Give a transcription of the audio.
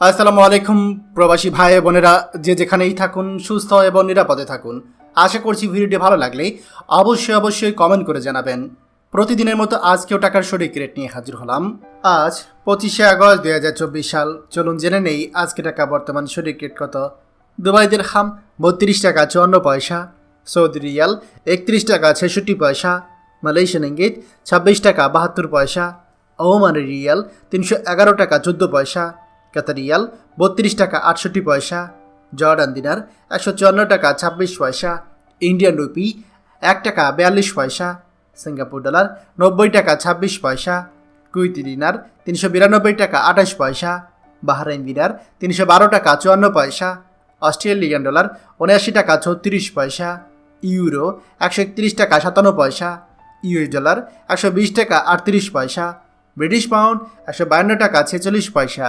আসসালামু আলাইকুম, প্রবাসী ভাই বোনেরা। যে যেখানেই থাকুন, সুস্থ এবং নিরাপদে থাকুন। আশা করছি ভিডিওটি ভালো লাগলে অবশ্যই অবশ্যই কমেন্ট করে জানাবেন। প্রতিদিনের মতো আজকেও টাকার সঠিক রেট নিয়ে হাজির হলাম। আজ পঁচিশে আগস্ট দুই হাজার চব্বিশ সাল। চলুন জেনে নেই আজকে টাকা বর্তমান সঠিক রেট কত। দুবাই দিরহাম বত্রিশ টাকা চুয়ান্ন পয়সা, সৌদি রিয়াল একত্রিশ টাকা ছেষট্টি পয়সা, মালয়েশিয়ান ইঙ্গিত ছাব্বিশ টাকা বাহাত্তর পয়সা, ওমানি রিয়াল তিনশো এগারো টাকা চোদ্দ পয়সা কাতার রিয়াল বত্রিশ টাকা আটষট্টি পয়সা, জর্ডান দিনার একশো চুয়ান্ন টাকা ছাব্বিশ পয়সা, ইন্ডিয়ান রুপি এক টাকা বিয়াল্লিশ পয়সা, সিঙ্গাপুর ডলার নব্বই টাকা ছাব্বিশ পয়সা কুইতি দিনার তিনশো বিরানব্বই টাকা আঠাশ পয়সা, বাহরাইন দিনার তিনশো বারো টাকা চুয়ান্ন পয়সা, অস্ট্রেলিয়ান ডলার উনআশি টাকা ছত্রিশ পয়সা, ইউরো একশো একত্রিশ টাকা সাতান্ন পয়সা, ইউএস ডলার একশো বিশ টাকা আটত্রিশ পয়সা, ব্রিটিশ পাউন্ড একশো বায়ান্ন টাকা ছেচল্লিশ পয়সা।